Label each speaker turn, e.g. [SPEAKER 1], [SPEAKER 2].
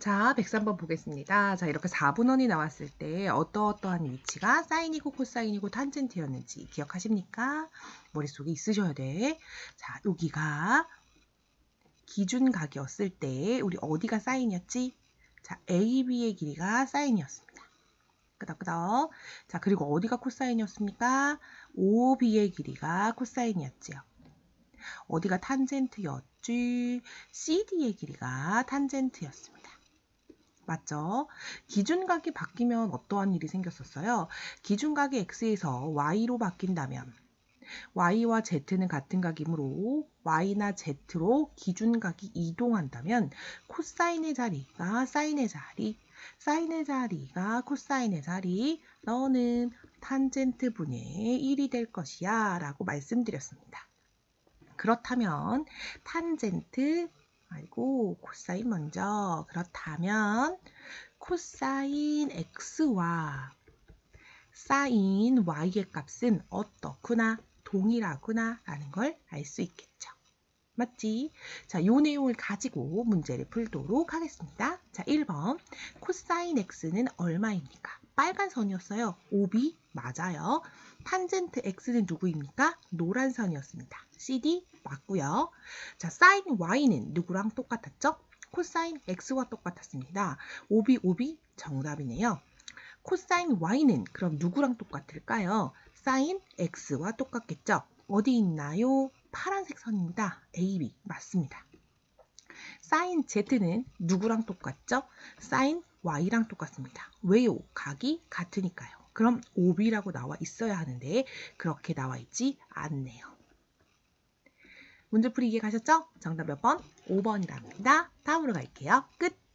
[SPEAKER 1] 자, 103번 보겠습니다. 자, 이렇게 4분원이 나왔을 때 어떠어떠한 위치가 사인이고 코사인이고 탄젠트였는지 기억하십니까? 머릿속에 있으셔야 돼. 자, 여기가 기준각이었을 때 우리 어디가 사인이었지? 자, AB의 길이가 사인이었습니다. 끄덕끄덕. 자, 그리고 어디가 코사인이었습니까? OB의 길이가 코사인이었지요. 어디가 탄젠트였지? CD의 길이가 탄젠트였습니다. 맞죠? 기준각이 바뀌면 어떠한 일이 생겼었어요? 기준각이 x에서 y로 바뀐다면 y와 z는 같은 각이므로 y나 z로 기준각이 이동한다면 코사인의 자리가 사인의 자리, 사인의 자리가 코사인의 자리, 너는 탄젠트 분의 1이 될 것이야 라고 말씀드렸습니다. 그렇다면 탄젠트 아이고 코사인 먼저 그렇다면 코사인 x와 사인 y의 값은 어떻구나 동일하구나 라는 걸 알 수 있겠죠. 맞지? 자, 요 내용을 가지고 문제를 풀도록 하겠습니다. 자, 1번. 코사인 x는 얼마입니까? 빨간 선이었어요. 5b 맞아요. 탄젠트 x는 누구입니까? 노란 선이었습니다. cd 맞고요. 자, 사인 y는 누구랑 똑같았죠? 코사인 x와 똑같았습니다. 5b 5b 정답이네요. 코사인 y는 그럼 누구랑 똑같을까요? 사인 x와 똑같겠죠? 어디 있나요? 파란색 선입니다. AB 맞습니다. 사인 z는 누구랑 똑같죠? 사인 y랑 똑같습니다. 왜요? 각이 같으니까요. 그럼 5b라고 나와 있어야 하는데 그렇게 나와 있지 않네요. 문제풀이 이해 가셨죠? 정답 몇 번? 5번이랍니다. 다음으로 갈게요. 끝!